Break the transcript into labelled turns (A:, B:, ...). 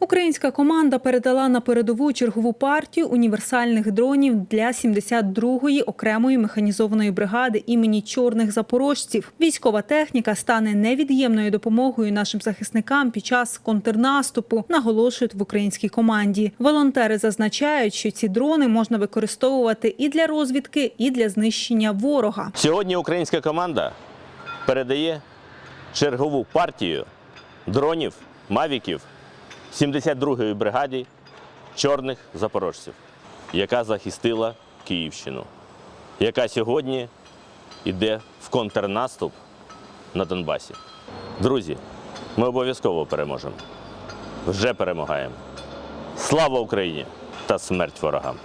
A: Українська команда передала на передову чергову партію універсальних дронів для 72-ї окремої механізованої бригади імені чорних запорожців. Військова техніка стане невід'ємною допомогою нашим захисникам під час контрнаступу, наголошують в українській команді. Волонтери зазначають, що ці дрони можна використовувати і для розвідки, і для знищення ворога.
B: Сьогодні українська команда передає чергову партію дронів, мавіків 72-ї бригаді чорних запорожців, яка захистила Київщину, яка сьогодні йде в контрнаступ на Донбасі. Друзі, ми обов'язково переможемо. Вже перемагаємо. Слава Україні та смерть ворогам!